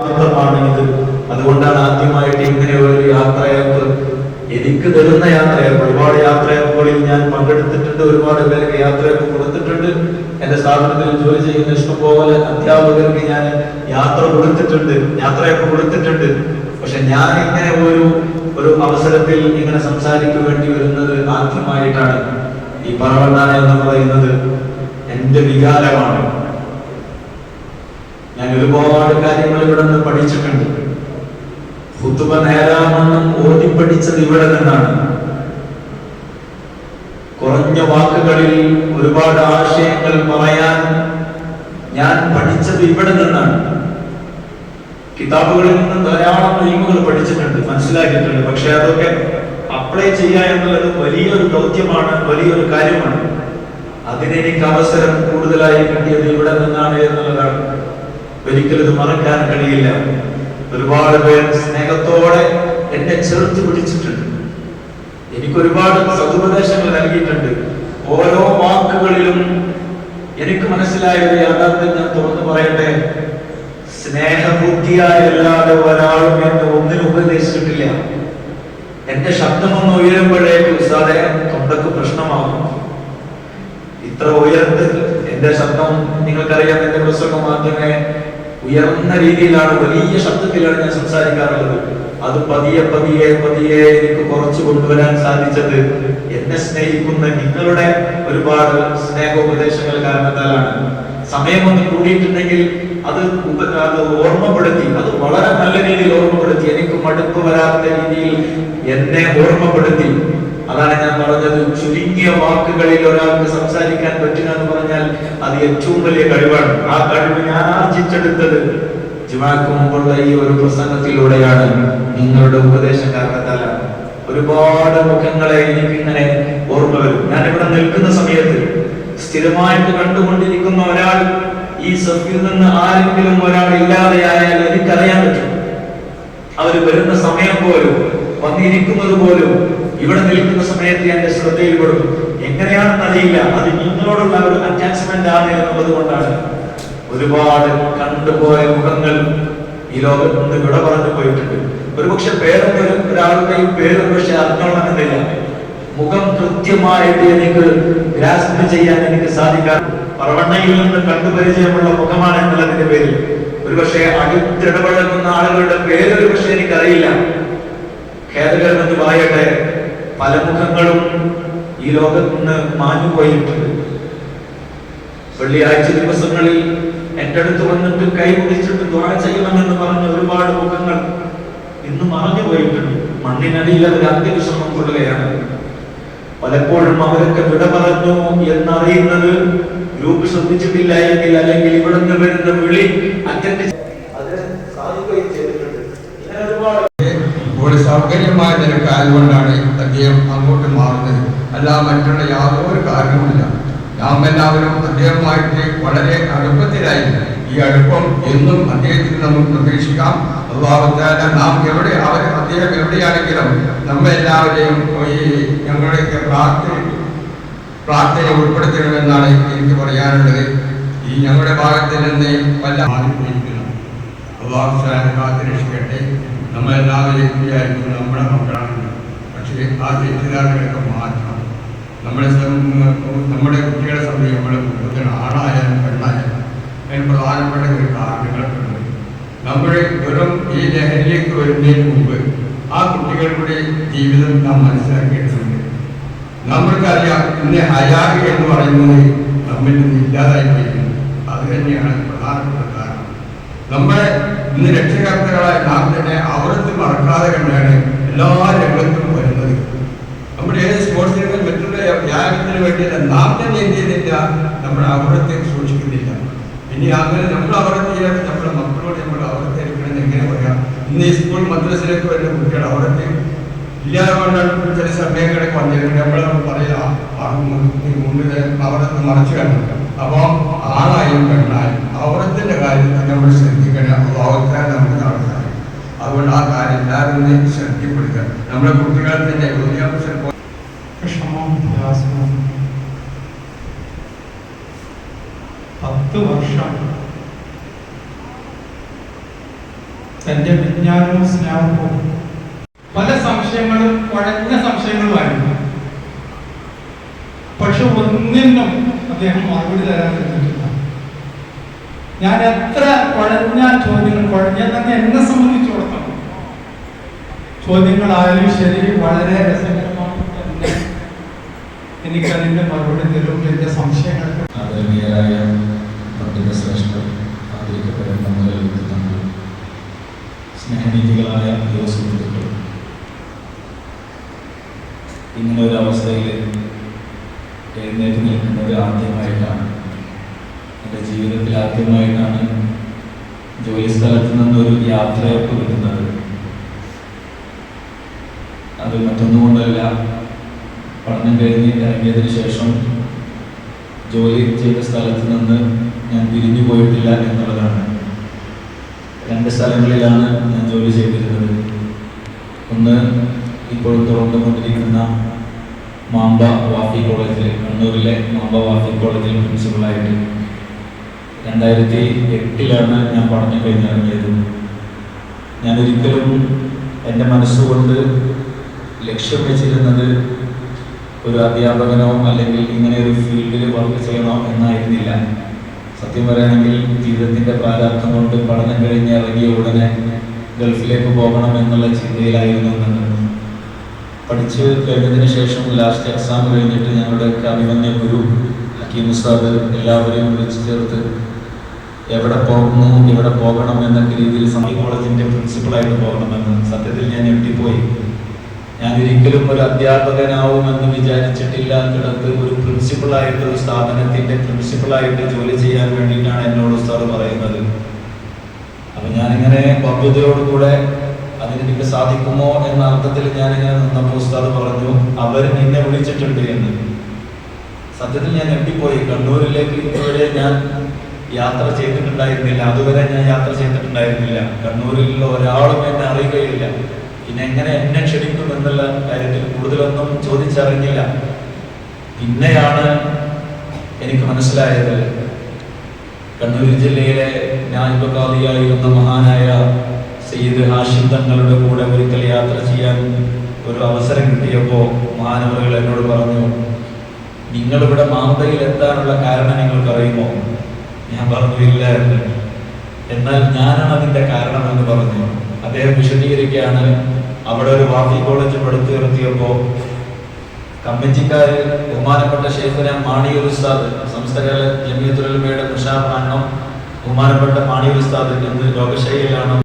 ഇത്. അതുകൊണ്ടാണ് ആദ്യമായിട്ട് ഇങ്ങനെ ഒരു യാത്രയപ്പ് എനിക്ക് തരുന്ന യാത്രയപ്പ്. ഒരുപാട് യാത്രയപ്പുകളിൽ ഞാൻ പങ്കെടുത്തിട്ടുണ്ട് ഒരുപാട് പേർക്ക് യാത്രയപ്പ് കൊടുത്തിട്ടുണ്ട്. എന്റെ സ്ഥാപനത്തിൽ ജോലി ചെയ്യുന്ന ഇഷ്ടംപോലെ അധ്യാപകർക്ക് ഞാൻ യാത്ര കൊടുത്തിട്ടുണ്ട് യാത്രയപ്പ് കൊടുത്തിട്ടുണ്ട്. പക്ഷെ ഞാൻ ഇങ്ങനെ ഒരു ഒരു അവസരത്തിൽ ഇങ്ങനെ സംസാരിക്കാൻ വേണ്ടി വരുന്നത് ആദ്യമായിട്ടാണ് ഈ പറവണ്ണ എന്ന് പറയുന്നത്. എന്റെ വികാരമാണ്. ഞാൻ ഒരുപാട് കാര്യങ്ങൾ ഇവിടെ നിന്ന് പഠിച്ചിട്ടുണ്ട്. ഹുത്തുബ നേരാമെന്നും ഓതി പഠിച്ചത് ഇവിടെ നിന്നാണ്. കുറഞ്ഞ വാക്കുകളിൽ ഒരുപാട് ആശയങ്ങൾ പറയാൻ ഞാൻ പഠിച്ചത് ഇവിടെ നിന്നാണ്. കിതാബുകളിൽ നിന്ന് ധാരാളം നിയമങ്ങൾ പഠിച്ചിട്ടുണ്ട് മനസ്സിലാക്കിയിട്ടുണ്ട്. പക്ഷെ അതൊക്കെ അപ്ലൈ ചെയ്യുക എന്നുള്ളത് വലിയൊരു ദൗത്യമാണ് വലിയൊരു കാര്യമാണ്. അതിനെനിക്ക് അവസരം കൂടുതലായി കിട്ടിയത് ഇവിടെ നിന്നാണ് എന്നുള്ളതാണ്. ഒരിക്കലും ഇത് മറക്കാൻ കഴിയില്ല. ഒരുപാട് പേർ സ്നേഹത്തോടെ എന്നെ ചേർത്ത് പിടിച്ചിട്ടുണ്ട്. എനിക്ക് ഒരുപാട് സതുപദേശങ്ങൾ നൽകിയിട്ടുണ്ട്. ഓരോ വാക്കുകളിലും എനിക്ക് മനസ്സിലായ ഒരു യാഥാർത്ഥ്യം ഞാൻ തുറന്നു പറയട്ടെ. സ്നേഹബുദ്ധിയായല്ലാതെ ഒരാളും എന്നെ ഒന്നിനും ഉപദേശിച്ചിട്ടില്ല. എന്റെ ശബ്ദമൊന്ന് ഉയരുമ്പോഴേക്ക് ഉസ്താദെ തൊണ്ടക്ക് പ്രശ്നമാകും. ഇത്ര ഉയർത്ത് എന്റെ ശബ്ദം നിങ്ങൾക്കറിയാം എന്റെ പുസ്തകം ആദ്യമേ ഉയർന്ന രീതിയിലാണ് വലിയ ശബ്ദത്തിലാണ് ഞാൻ സംസാരിക്കാറുള്ളത്. അത് പതിയെ പതിയെ പതിയെ എനിക്ക് കുറച്ച് കൊണ്ടുവരാൻ സാധിച്ചത് എന്നെ സ്നേഹിക്കുന്ന നിങ്ങളുടെ ഒരുപാട് സ്നേഹോപദേശങ്ങൾ കാരണത്താലാണ്. സമയം ഒന്ന് കൂടിയിട്ടുണ്ടെങ്കിൽ അത് അത് ഓർമ്മപ്പെടുത്തി അത് വളരെ നല്ല രീതിയിൽ ഓർമ്മപ്പെടുത്തി എനിക്ക് മടുപ്പ് വരാത്ത രീതിയിൽ എന്നെ ഓർമ്മപ്പെടുത്തി. അതാണ് ഞാൻ പറഞ്ഞത്. ചുരുങ്ങിയ വാക്കുകളിൽ ഒരാൾക്ക് സംസാരിക്കാൻ പറ്റുക എന്ന് പറഞ്ഞാൽ അത് ഏറ്റവും വലിയ കഴിവാണ്. ആ കഴിവ് ഞാൻ ആർജിച്ചെടുത്തത് ജുമാക്ക് മുമ്പുള്ള ഈ ഒരു പ്രസംഗത്തിലൂടെയാണ്. നിങ്ങളുടെ ഉപദേശം കാരണത്താലാണ് ഒരുപാട് മുഖങ്ങളെ എനിക്കിങ്ങനെ ഓർമ്മ വരും. ഞാൻ ഇവിടെ നിൽക്കുന്ന സമയത്ത് സ്ഥിരമായിട്ട് കണ്ടുകൊണ്ടിരിക്കുന്ന ഒരാൾ ഈ സഭയിൽ നിന്ന് ആരെങ്കിലും ഒരാൾ ഇല്ലാതെയായാൽ എനിക്കറിയാൻ പറ്റും. അവർ വരുന്ന സമയം പോലും വന്നിരിക്കുന്നത് പോലും ഇവിടെ നിൽക്കുന്ന സമയത്ത് എന്റെ ശ്രദ്ധയിൽപ്പെടും എങ്ങനെയാണെന്ന് അറിയില്ല. അത് നിങ്ങളോടുള്ള ഒരു അറ്റാച്ച്മെന്റ് ആണ് എന്നുള്ളത് കൊണ്ടാണ്. ഒരുപാട് കണ്ടുപോയ മുഖങ്ങൾ ഈ ലോകത്ത് നിന്ന് വിട പറഞ്ഞു പോയിട്ടുണ്ട്. ഒരുപക്ഷെ പേരൊന്നും ഒരു- ഒരാളുടെയും പേര് പക്ഷെ അറിഞ്ഞോളണമെന്നില്ല മുഖം കൃത്യമായിട്ട് എനിക്ക് ഗ്രാസ്പ് ചെയ്യാൻ എനിക്ക് സാധിക്കാം പറവണ്ണയിൽ നിന്ന് കണ്ടുപരിചയമുള്ള മുഖമാണ് എന്നുള്ളതിന്റെ പേരിൽ. ഒരുപക്ഷെ അടുത്തിടപഴകുന്ന ആളുകളുടെ പേര് ഒരുപക്ഷെ എനിക്കറിയില്ല. ഖേദകരമെന്ന് പറയട്ടെ. പല മുഖങ്ങളും ഈ ലോകത്ത് നിന്ന് മാഞ്ഞു പോയിട്ടുണ്ട്. വെള്ളിയാഴ്ച ദിവസങ്ങളിൽ എന്റെ അടുത്ത് വന്നിട്ട് കൈ ദ്വാര ചെയ്യണമെന്ന് പറഞ്ഞ ഒരുപാട് മുഖങ്ങൾ ഇന്ന് മറഞ്ഞു പോയിട്ടുണ്ട്. മണ്ണിനടിയിൽ അവർ അന്ത്യവിശ്രമം കൊള്ളുകയാണ്. പലപ്പോഴും അവരൊക്കെ വിട പറഞ്ഞു എന്നറിയുന്നത് ഗ്രൂപ്പ് ശ്രദ്ധിച്ചിട്ടില്ല എങ്കിൽ അല്ലെങ്കിൽ ഇവിടെ നിന്ന് വരുന്ന വിളി അറ്റൻഡ് സാധിക്കുകയും ചെയ്തിട്ടുണ്ട്. ഒരുപാട് ഒരു സൗകര്യമായ നിരക്കായതുകൊണ്ടാണ് അദ്ദേഹം അങ്ങോട്ട് മാറുന്നത്. അല്ല മറ്റുള്ള യാതൊരു കാരണവുമില്ല. നാം എല്ലാവരും അദ്ദേഹമായിട്ട് വളരെ അടുപ്പത്തിലായി. ഈ അടുപ്പം എന്നും അദ്ദേഹത്തിന് നമുക്ക് പ്രതീക്ഷിക്കാം. അള്ളാഹുത്താല നാം എവിടെ അവർ അദ്ദേഹം എവിടെയാണെങ്കിലും നമ്മെല്ലാവരെയും ഈ ഞങ്ങളുടെയൊക്കെ പ്രാർത്ഥന പ്രാർത്ഥന ഉൾപ്പെടുത്തണമെന്നാണ് എനിക്ക് പറയാനുള്ളത്. ഈ ഞങ്ങളുടെ ഭാഗത്ത് നിന്ന് വല്ല ആഗ്രഹിക്കുന്നു അള്ളാഹു സാഹിബ് കാത്തിരക്ഷിക്കട്ടെ. നമ്മളെല്ലാവരെയും വിചാരിക്കുന്നു നമ്മുടെ മക്കളാണ് പക്ഷേ ആ തെറ്റിദ്ധാരണകളൊക്കെ മാറ്റണം. നമ്മളെ നമ്മുടെ കുട്ടികളെ സംബന്ധിച്ച് നമ്മുടെ കുടുംബത്തിന് ആണായാലും പെണ്ണായാലും അതിന് പ്രധാനപ്പെട്ട ഒരു കാരണങ്ങളൊക്കെ ഉണ്ട് നമ്മുടെ വെറും ഈ ലഹരിയിലേക്ക് വരുന്നതിന് മുമ്പ് ആ കുട്ടികളുടെ ജീവിതം നാം മനസ്സിലാക്കേണ്ടതുണ്ട്. നമ്മൾക്കറിയാം ഇന്ന് ഹയാഗ് എന്ന് പറയുന്നത് നമ്മിൽ നിന്ന് ഇല്ലാതായി പോയിരിക്കുന്നു അത് തന്നെയാണ് പ്രധാനപ്പെട്ട കാരണം. നമ്മളെ ഇന്ന് രക്ഷകർത്താക്കളായ നാം തന്നെ അവിടുത്തെ മറക്കാതെ കണ്ടാണ് എല്ലാ രംഗത്തും നമ്മുടെ ഏത് സ്പോർട്സ് രംഗം മറ്റുള്ള വ്യായാമത്തിന് വേണ്ടിയല്ല നാം തന്നെ എന്ത് ചെയ്യുന്നില്ല നമ്മുടെ അവിടത്തെ സൂക്ഷിക്കുന്നില്ല. ഇനി അങ്ങനെ നമ്മൾ അവിടത്തെ ചെയ്യാൻ നമ്മുടെ മക്കളോട് നമ്മൾ അവിടത്തെ എടുക്കണമെന്ന് എങ്ങനെ പറയാം? ഇന്ന് ഈ സ്കൂൾ മദ്രസയിലേക്ക് വരുന്ന കുട്ടികൾ അവിടത്തെ ഇല്ലാതെ ചില സമയങ്ങളെ വന്നിട്ടുണ്ട് നമ്മൾ പറയാ മുന്നിൽ അവിടത്തെ മറച്ചു കാണും അപ്പോൾ ആണായും പെണ്ണായും അവിടത്തിന്റെ കാര്യത്തിൽ നമ്മൾ ശ്രദ്ധിക്കണം അഭാവത്താൽ നമുക്ക് നടത്താൻ അതുകൊണ്ട് ആ കാര്യം എല്ലാവരും ശ്രദ്ധിക്കപ്പെടുക നമ്മുടെ കുട്ടികളെ തന്നെ വിഷമവും പ്രയാസവും പത്ത് വർഷം തന്റെ വിജ്ഞാനവും സ്നേഹവും പല സംശയങ്ങളും കുഴഞ്ഞ സംശയങ്ങളുമായിരുന്നു പക്ഷെ ഒന്നിനും അദ്ദേഹം മറുപടി തരാൻ കഴിഞ്ഞിട്ടില്ല. ഞാൻ എത്ര കുഴഞ്ഞ ചോദ്യങ്ങൾ കുഴഞ്ഞതെന്ന് എന്നെ സംബന്ധിച്ചിടത്തോളം. ചോദ്യങ്ങളായാലും ശരി വളരെ തന്നെ എനിക്കതിന്റെ മറുപടി തരും എന്റെ സംശയങ്ങൾക്ക് ആദരണീയരായ പണ്ഡിത ശ്രേഷ്ഠർ ആദരിക്കപ്പെടേണ്ട നമ്മുടെ വ്യക്തിത്വങ്ങൾ സ്നേഹനീതികളായ യുവ സുഹൃത്തുക്കൾ ഇങ്ങനെ ഒരു അവസ്ഥയിൽ എഴുന്നേറ്റ് നിൽക്കുന്നത് ആദ്യമായിട്ടാണ് എന്റെ ജീവിതത്തിൽ ആദ്യമായിട്ടാണ് ജോലി സ്ഥലത്ത് നിന്നൊരു യാത്രയൊക്കെ കിട്ടുന്നത്. അത് മറ്റൊന്നുകൊണ്ടല്ല പഠനം കഴിഞ്ഞ് ഇറങ്ങിയതിന് ശേഷം ജോലി ചെയ്ത സ്ഥലത്ത് നിന്ന് ഞാൻ തിരിഞ്ഞു പോയിട്ടില്ല എന്നുള്ളതാണ്. രണ്ട് സ്ഥലങ്ങളിലാണ് ഞാൻ ജോലി ചെയ്തിരുന്നത്. ഒന്ന് ഇപ്പോഴും തുറന്നുകൊണ്ടിരിക്കുന്ന മാമ്പ വാഫി കോളേജിൽ കണ്ണൂരിലെ മാമ്പ വാഫി കോളേജിൽ പ്രിൻസിപ്പളായിട്ട് രണ്ടായിരത്തി എട്ടിലാണ് ഞാൻ പഠനം കഴിഞ്ഞിറങ്ങിയത്. ഞാൻ ഒരിക്കലും എന്റെ മനസ്സുകൊണ്ട് ലക്ഷ്യം വെച്ചിരുന്നത് ഒരു അധ്യാപകനോ അല്ലെങ്കിൽ ഇങ്ങനെ ഒരു ഫീൽഡിൽ വർക്ക് ചെയ്യണോ എന്നായിരുന്നില്ല. സത്യം പറയുകയാണെങ്കിൽ ജീവിതത്തിന്റെ പ്രാരാബ്ദം കൊണ്ട് പഠനം കഴിഞ്ഞ് ഇറങ്ങിയ ഉടനെ ഗൾഫിലേക്ക് പോകണം എന്നുള്ള ചിന്തയിലായിരുന്നു നിന്ന് പഠിച്ച് കഴിഞ്ഞതിന് ശേഷം ലാസ്റ്റ് എക്സാം കഴിഞ്ഞിട്ട് ഞങ്ങളുടെ അഭിമന്യ ഗുരു ഹക്കീം ഉസ്താദ് എല്ലാവരെയും വിളിച്ചു ചേർത്ത് എവിടെ പോകുന്നു എവിടെ പോകണം എന്നൊക്കെ രീതിയിൽ സമീ കോളേജിന്റെ പ്രിൻസിപ്പളായിട്ട് പോകണമെന്ന്. സത്യത്തിൽ ഞാൻ ഞെട്ടിപ്പോയി. ഞാൻ ഒരിക്കലും ഒരു അധ്യാപകനാവുമെന്ന് വിചാരിച്ചിട്ടില്ലാത്തിടത്ത് ഒരു പ്രിൻസിപ്പളായിട്ട് ഒരു സ്ഥാപനത്തിന്റെ പ്രിൻസിപ്പളായിട്ട് ജോലി ചെയ്യാൻ വേണ്ടിയിട്ടാണ് എന്നോട് ഉസ്താദ് പറയുന്നത്. അപ്പൊ ഞാനിങ്ങനെ ഭവ്യതയോടുകൂടെ അതിനെനിക്ക് സാധിക്കുമോ എന്ന അർത്ഥത്തിൽ ഞാനിങ്ങനെ നിന്നപ്പോൾ ഉസ്താദ് പറഞ്ഞു അവർ നിന്നെ വിളിച്ചിട്ടുണ്ട് എന്ന്. സത്യത്തിൽ ഞാൻ എത്തിപ്പോയി കണ്ണൂരിലേക്ക് ഇതുവരെ ഞാൻ യാത്ര ചെയ്തിട്ടുണ്ടായിരുന്നില്ല. അതുവരെ ഞാൻ യാത്ര ചെയ്തിട്ടുണ്ടായിരുന്നില്ല. കണ്ണൂരിലുള്ള ഒരാളും എന്നെ അറിയുകയില്ല. പിന്നെ എങ്ങനെ എന്നെ ക്ഷണിക്കും എന്നുള്ള കാര്യത്തിൽ കൂടുതലൊന്നും ചോദിച്ചറിഞ്ഞില്ല. പിന്നെയാണ് എനിക്ക് മനസ്സിലായത് കണ്ണൂർ ജില്ലയിലെ ന്യായബകാദിയായിരുന്ന മഹാനായ സയ്യിദ് ഹാഷിം തങ്ങളുടെ കൂടെ ഒരിക്കൽ യാത്ര ചെയ്യാൻ ഒരു അവസരം കിട്ടിയപ്പോൾ മഹാനവറുകൾ എന്നോട് പറഞ്ഞു നിങ്ങളിവിടെ മാന്തയിൽ എത്താനുള്ള കാരണം നിങ്ങൾക്കറിയുമോ? ഞാൻ പറഞ്ഞു ഇല്ല എന്ന് എന്നാൽ ഞാനാണ് അതിന്റെ കാരണം എന്ന് പറഞ്ഞു. അദ്ദേഹം വിശദീകരിക്കുകയാണ്. അവിടെ ഒരു വാഫി കോളേജ് പടുത്തുയർത്തിയപ്പോ കമ്മിറ്റിക്കാര് ബഹുമാനപ്പെട്ട ഷെയ്ഖുന മാണിയൂർ ഉസ്താദ് സംസ്ഥകല ജമിയത്തുലമയുടെ ആണോ ബഹുമാനപ്പെട്ട മാണിയൂർ ഉസ്താദ് രോഗശൈലിയിലാണ്